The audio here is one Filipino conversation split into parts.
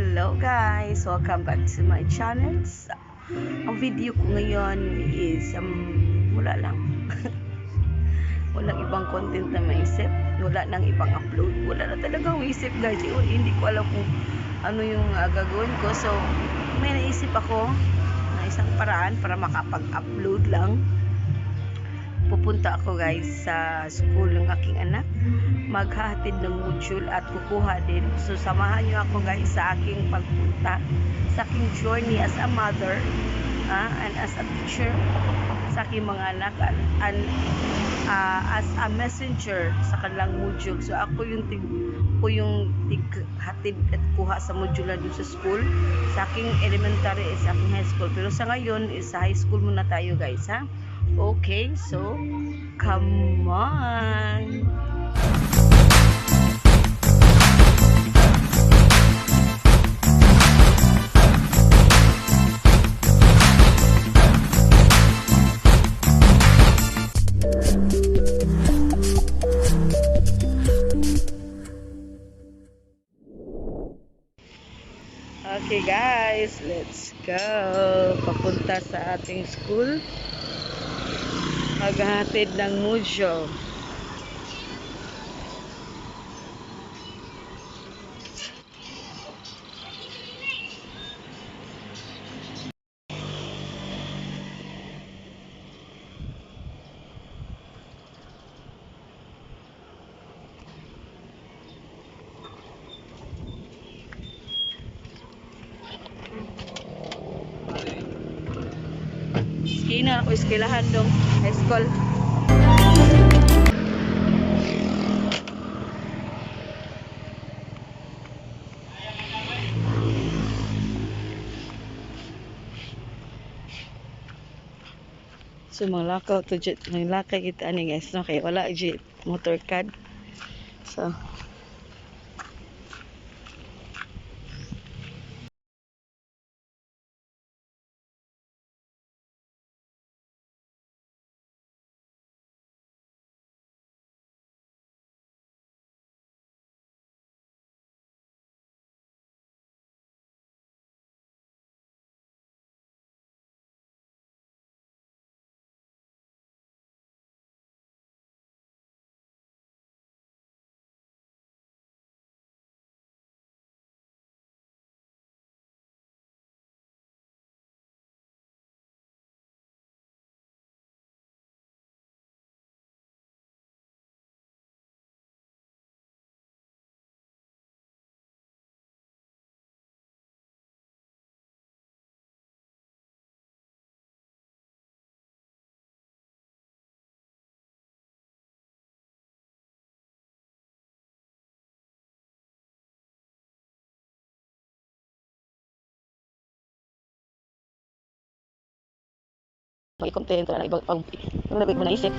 Hello guys! Welcome back to my channel. Ang video ko ngayon is um, wala lang. Walang ibang content na maisip. Wala nang ibang upload. Wala na talagang maisip guys. Eh, hindi ko alam kung ano yung uh, gagawin ko. So, may naisip ako na isang paraan para makapag-upload lang. Pupunta ako guys sa school ng aking anak maghahatid ng module at kukuha din. So, samahan nyo ako guys sa aking pagpunta, sa aking journey as a mother ah, and as a teacher sa aking mga anak and, and ah, as a messenger sa kanilang module. So, ako yung tig, ko yung tig hatid at kuha sa module na dun sa school sa aking elementary sa aking high school. Pero sa ngayon is sa high school muna tayo guys ha. Okay, so come on. Okay guys, let's go. Papunta sa ating school. Maghahatid ng Skina ako iskilahan dong high school. So mga lakaw to jet, mga lakay kita ani guys no kay wala jet motor card. So Pag-contento na ibang pag ano na mo naisip.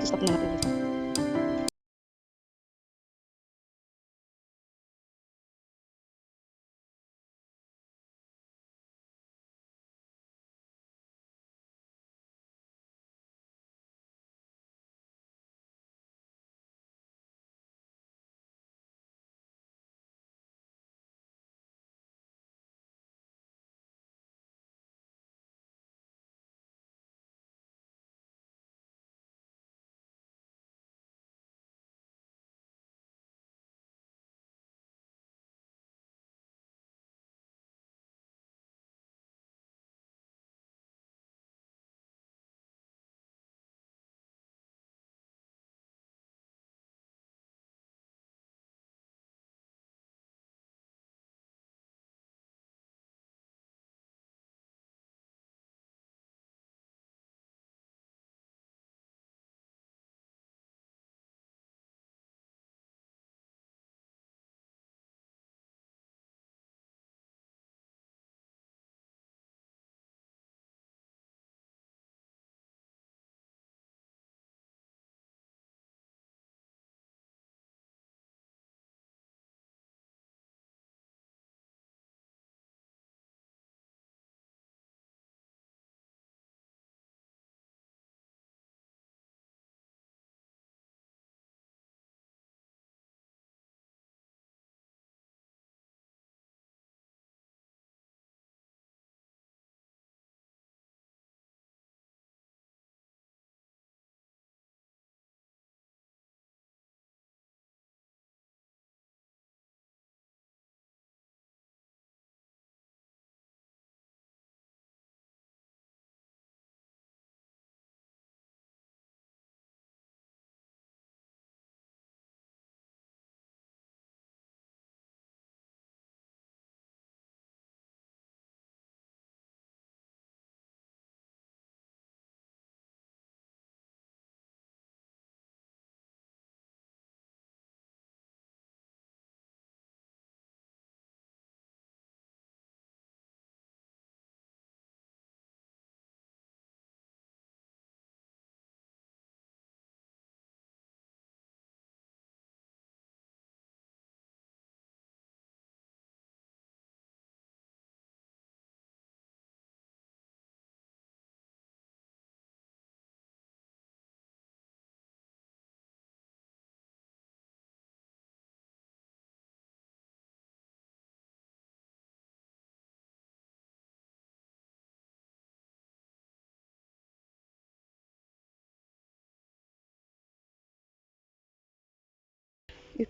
Stop na natin. Ito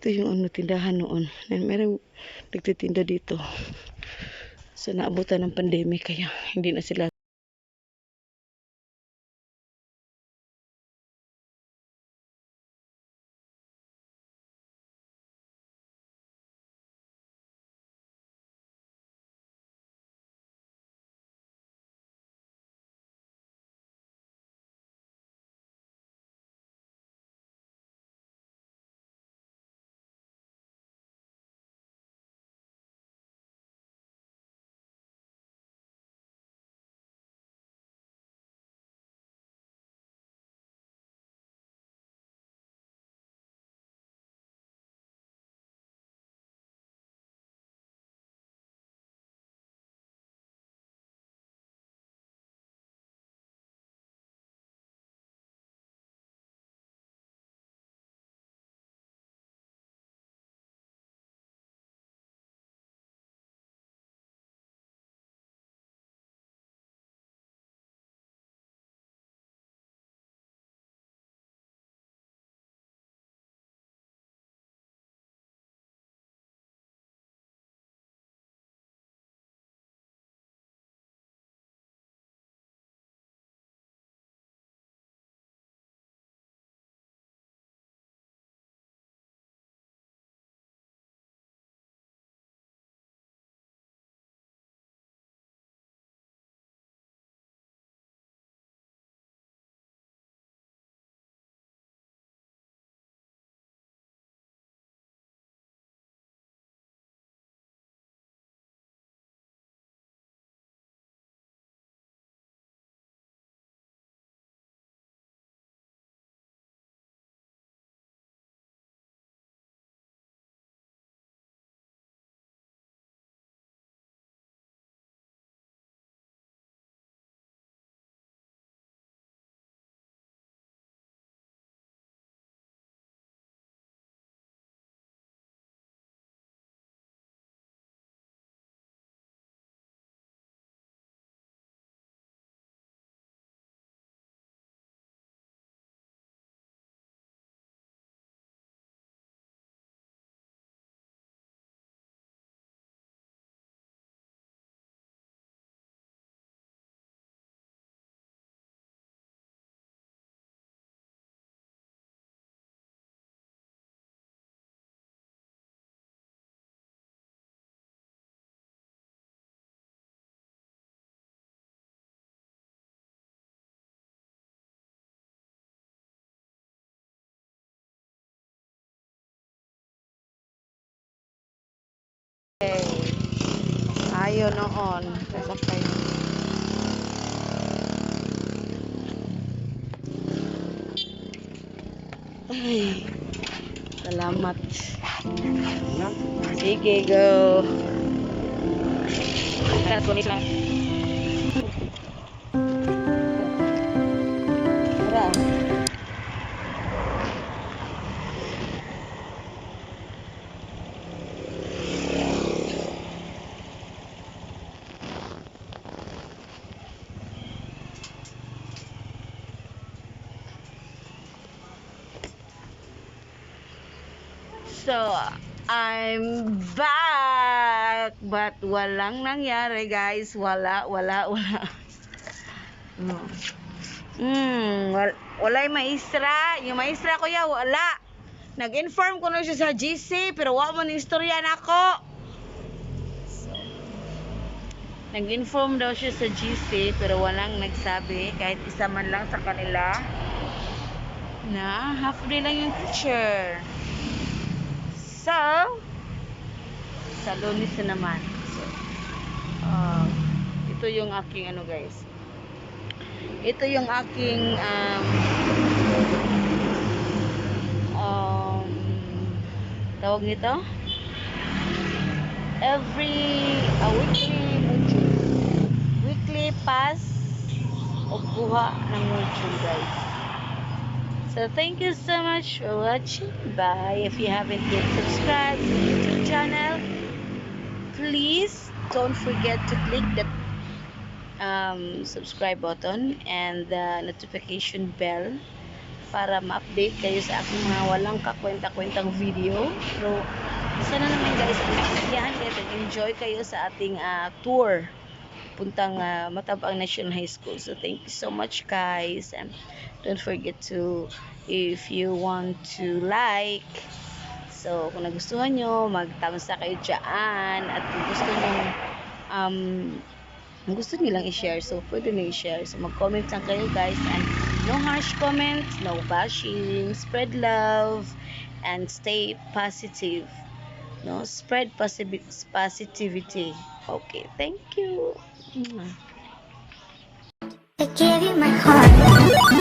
yung ano, tindahan noon. Meron nagtitinda dito. So, naabutan ng pandemic kaya hindi na sila Ayo noon. Sasakay. Ay, salamat. Sige, go. Tara, tulis lang. So, I'm back! But walang nangyari, guys. Wala, wala, wala. Hmm. Hmm, wal wala yung maestra. Yung maestra ko ya, wala. Nag-inform ko na siya sa GC, pero wala mo ni istorya na ako. Nag-inform daw siya sa GC, pero walang nagsabi, kahit isa man lang sa kanila, na half day lang yung teacher. Sa lunis na naman. So, ah, ito yung aking ano guys. Ito yung aking um, um, tawag nito? Every uh, weekly. Weekly pass o buha ng module guys. So thank you so much for watching. Bye. If you haven't yet subscribed to the YouTube channel, please don't forget to click the um, subscribe button and the notification bell para ma-update kayo sa aking mga walang kakwenta-kwentang video. Pero sana naman guys, yan, enjoy kayo sa ating ah, tour puntang ah, Matabang National High School. So thank you so much guys and don't forget to if you want to like So, kung nagustuhan nyo, magtamsa kayo dyan. At kung gusto nyo, um, kung gusto nyo lang i-share, so pwede nyo i-share. So, mag-comment lang kayo guys. And no harsh comments, no bashing, spread love, and stay positive. No, spread posibi- positivity. Okay, thank you. Mm. I gave you my heart.